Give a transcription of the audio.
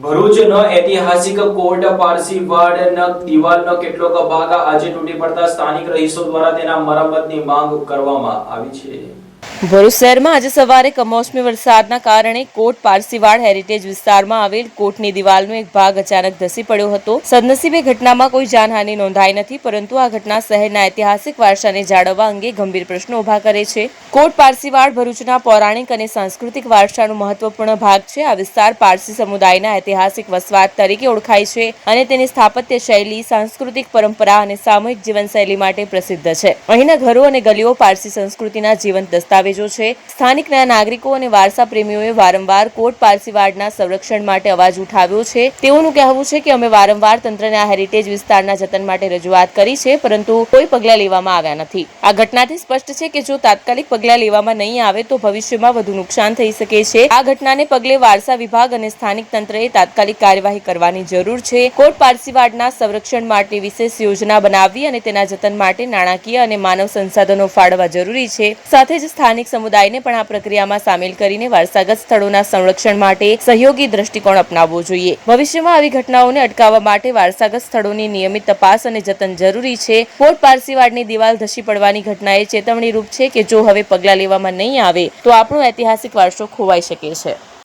ભરૂચનો ઐતિહાસિક કોર્ટ કોટ પારસીવાડના દિવાલનો કેટલોક ભાગ આજે તૂટી પડતા સ્થાનિક રહીશો દ્વારા તેના મરામતની માંગ કરવામાં આવી છે. ભરૂચ શહેરમાં આજે સવારે કમોસમી વરસાદના કારણે કોટ પારસીવાડ હેરિટેજ વિસ્તારમાં આવેલ કોટની દિવાલનો એક ભાગ અચાનક ધસી પડ્યો હતો. સદનસીબે ઘટનામાં કોઈ જાનહાનિ નોંધાઈ નથી, પરંતુ આ ઘટના શહેરના ઐતિહાસિક વારસાને જાળવવા અંગે ગંભીર પ્રશ્નો ઊભા કરે છે. કોટ પારસીવાડ ભરૂચના પૌરાણિક અને સાંસ્કૃતિક વારસાનો મહત્વપૂર્ણ ભાગ છે. આ વિસ્તાર પારસી સમુદાયના ઐતિહાસિક વસવાટ તરીકે ઓળખાય છે અને તેની સ્થાપત્ય શૈલી, સાંસ્કૃતિક પરંપરા અને સામૂહિક જીવનશૈલી માટે પ્રસિદ્ધ છે. અહીંના ઘરો અને ગલીઓ પારસી સંસ્કૃતિના જીવંત દસ્તાવેજો છે. સ્થાનિક નાગરિકો અને વારસા પ્રેમીઓએ વારંવાર કોટ પારસીવાડના સંરક્ષણ માટે અવાજ ઉઠાવ્યો છે. તેઓનું કહેવું છે કે અમે વારંવાર તંત્રને આ હેરિટેજ વિસ્તારના જતન માટે રજૂઆત કરી છે, પરંતુ કોઈ પગલાં લેવામાં આવ્યા નથી. આ ઘટનાથી સ્પષ્ટ છે કે જો તાત્કાલિક પગલાં લેવામાં નહીં આવે તો ભવિષ્યમાં વધુ નુકસાન થઈ શકે છે. આ ઘટનાને પગલે વારસા વિભાગ અને સ્થાનિક તંત્રએ તાત્કાલિક કાર્યવાહી કરવાની જરૂર છે. કોટ પારસીવાડના સંરક્ષણ માટે વિશેષ યોજના બનાવવી અને તેના જતન માટે નાણાકીય અને માનવ સંસાધનો ફાળવવા જરૂરી છે. સાથે જ સ્થાનિક સમુદાયને પણ આ પ્રક્રિયામાં સામેલ કરીને વારસાગત સ્થળોના સંરક્ષણ માટે સહયોગી દ્રષ્ટિકોણ અપનાવવો જોઈએ. ભવિષ્યમાં આવી ઘટનાઓને અટકાવવા માટે વારસાગત સ્થળોની નિયમિત તપાસ અને જતન જરૂરી છે. ફોર્ટ પારસીવાડની દિવાલ ધસી પડવાની ઘટનાએ ચેતવણી રૂપ છે કે જો હવે પગલાં લેવામાં નહીં આવે, તો આપણો ઐતિહાસિક વારસો ખોવાઈ શકે છે.